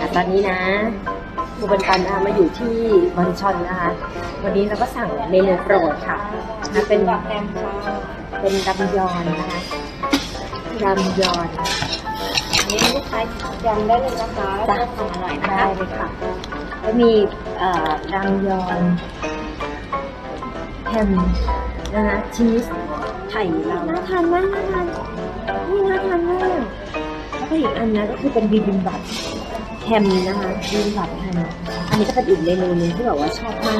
อะตอนนี้นะครูบันปันนะคะมาอยู่ที่บอนชอนนะคะ วันนี้เราก็สั่งเมนูโปรดค่ะนะเป็นกับแอมค่ะเป็นรำยอนนะคะรำยอนอันนี้ลูกค้าจำได้เลยนะคะจ้ะเพื่อความอร่อยนะได้คะเลยค่ะแล้วมีเอ่อรำยอนแฮมนะคะชีสไข่เราน่าทานมากน่าทานนี่น่าทานมากแล้วก็อีกอันนะก็คือเป็นบิบิมบับ แฮมนะคะบิบิมบับแฮมอันนี้ก็เป็นอีกเมนูหนึงที่แบบว่าชอบม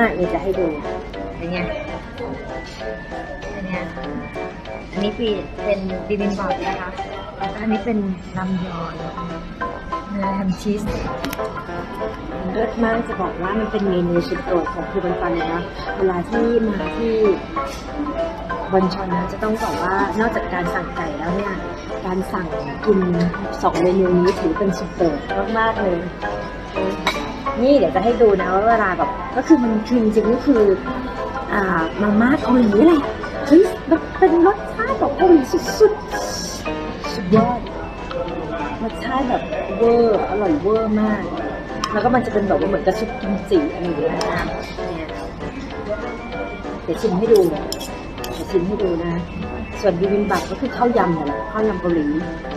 ากเดี๋ยจะให้ดูเป็นไงเป็นไงอันนี้เป็นเป็นบิบิมบับนะคะแล้วก็อันนี้เป็นรำยอนแฮมชีสเลิศมากจะบอกว่ามันเป็นเมนูสุดโปรดของครูบันปันเลยนะเวลาที่มาที่ บอนชอนนะจะต้องบอกว่านอกจากการสั่งไก่แล้วเนี่ยการสั่งกินสองเมนูนี้ถือเป็นสุดโปรดมากๆเลย นี่เดี๋ยวจะให้ดูนะว่าเวลาแบบก็คือมันคือจริงๆก็คืออ่ามาม่าเกาหลีแหละเฮ้ยมันเป็นรสชาติแบบเกาหลีสุดๆสุดยอดรสชาติแบบเวอร์อร่อยเวอร์มาก แล้วก็มันจะเป็นแบบว่าเหมือนกระชุบกิมจิอะไรอย่างเงี้ยเดี๋ยวชิมให้ดูเดี๋ย ชิมให้ดูนะ ส่วนบิบิมบับก็คือข้าวยำนั่แหละข้าวยำเกาหลี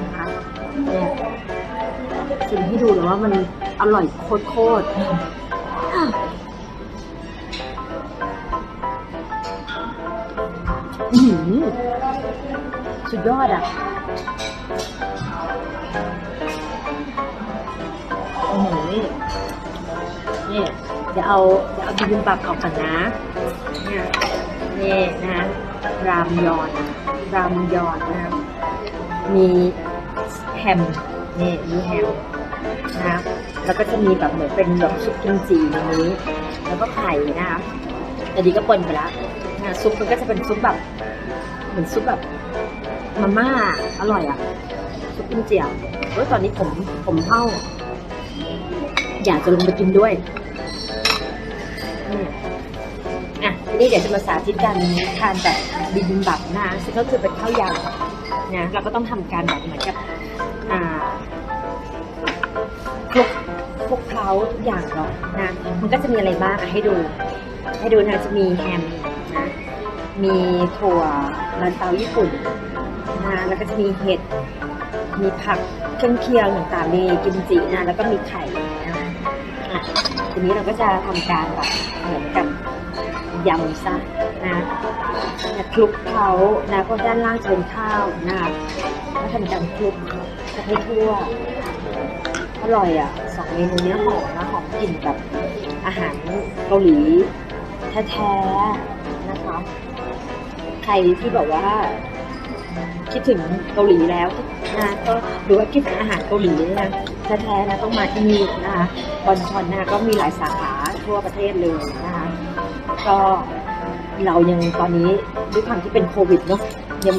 นะคะเนี่ยชิมให้ดูเลยว่ามันอร่อยโคตรๆสุดยอดอะโอ้โหนี่นี่เดี๋ยวเอาเดี๋ยวเอาบิบิมบับออกก่อนนะเนี่ย นี่นะรามยอนรามยอนนะครับมีแฮมนี่มีแฮมนะครับแล้วก็จะมีแบบเหมือนเป็นแบบซุปกิมจิอย่างนี้ แล้วก็ไข่นะครับแต่ดีก็ปนไปแล้วนะซุปมันก็จะเป็นซุปแบบเหมือนซุปแบบมาม่าอร่อยอะซุปกิมจิอะเฮ้ยตอนนี้ผมผมเท่า อยากจะลงไปกินด้วยนี่ นี้เดี๋ยวจะมาสาธิตการทานแบบบิบิมบับนะซึ่งก็คือเป็นข้าวยำนะเราก็ต้องทำการแบบเหมือนกับอ่าคลุกคลุกเคล้าทุกอย่างก่อนนะมันก็จะมีอะไรบ้างให้ดู ให้ดูนะจะมีแฮมนะมีถั่วลันเตาญี่ปุ่นนะแล้วก็จะมีเห็ดมีผักเครื่องเคียงต่างๆมีกิมจินะแล้วก็มีไข่นะทีนี้เราก็จะทำการแบบเหมือนกับ ยำซะนะคลุกเขานะเพราะด้านล่างจะเป็นข้าวนะคะก็ทำการคลุกจะให้ทั่วอร่อยอะสองเมนูนี้หอมนะหอมกลิ่นแบบอาหารเกาหลีแท้ๆนะคะใครที่แบบว่า คิดถึงเกาหลีแล้วนะก็หรือว่าคิดถึงอาหารเกาหลีนะแท้ๆนะต้องมาที่นี่นะคะบอนชอนนะก็มีหลายสาขา ทั่วประเทศเลยนะคะก็เรายังตอนนี้ด้วยความที่เป็นโควิดเนาะยัง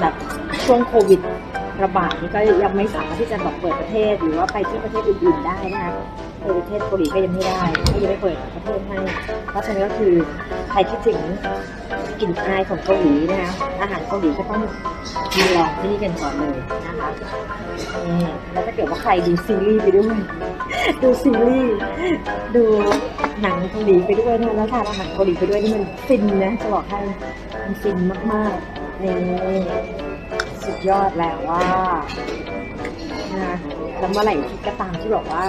แบบช่วงโควิดระบาดนี่ก็ยังไม่สามารถที่จะแบบเปิดประเทศหรือว่าไปที่ประเทศอื่นๆได้นะคะประเทศเกาหลีก็ยังไม่ได้ก็ยังไม่เปิดประเทศให้เพราะฉะนั้นก็คือ ครคิดถึงกลิ่นอายของเกาหลีนะคะอาหารเกาหลีก็ต้องมาลองที่นี่กันก่อนเลยนะคะแล้วถ้าเกิดว่าใครดูซีรีส์ไปด้วย ดูซีรีส์ดูหนังเกาหลีไปด้วยนะแล้วทานอาหารเกาหลีไปด้วยนี่มันฟินนะจะบอกให้มันฟินมากๆนี่สุดยอดแล้วว่านะแล้วเมื่อไหร่ที่ก็ตามที่บอกว่า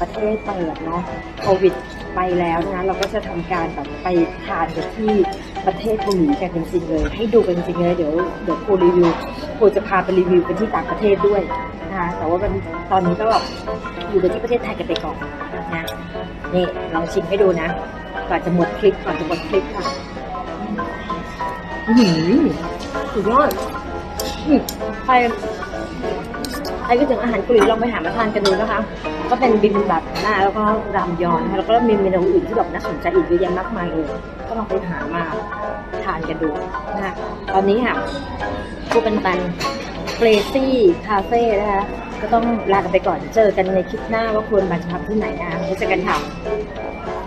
ประเทศเปิดเนาะโควิด ไปแล้วนะเราก็จะทำการแบบไปทานกันที่ประเทศเกาหลีกันจริงๆเลย ให้ดูกันจริงๆเลยเดี๋ยวเดี๋ยวครูรีวิวครูจะพาไปรีวิวกันที่ต่างประเทศด้วยนะคะแต่ว่ามันตอนนี้ก็แบบอยู่กันที่ประเทศไทยกันไปก่อนนะนี่ลองชิมให้ดูนะก่อนจะหมดคลิปก่อนจะหมดคลิปค่ะอือหือสุดยอดอืมใครใครก็ถึงอาหารเกาหลีลองไปหามาทานกันดูนะคะ ก็เป็นบินบับนะแล้วก็รามยอนนะคะแล้วก็มีเมนูอื่นที่แบบน่าสนใจอีกเยอะแยะมากมายเลยก็ลองไปหามาทานกันดูนะคะตอนนี้ค่ะกูเป็นตันเฟรซี่คาเฟ่นะคะก็ต้องลากันไปก่อนเจอกันในคลิปหน้าว่าควรมาจะทำที่ไหนนะคะเจอกันค่ะ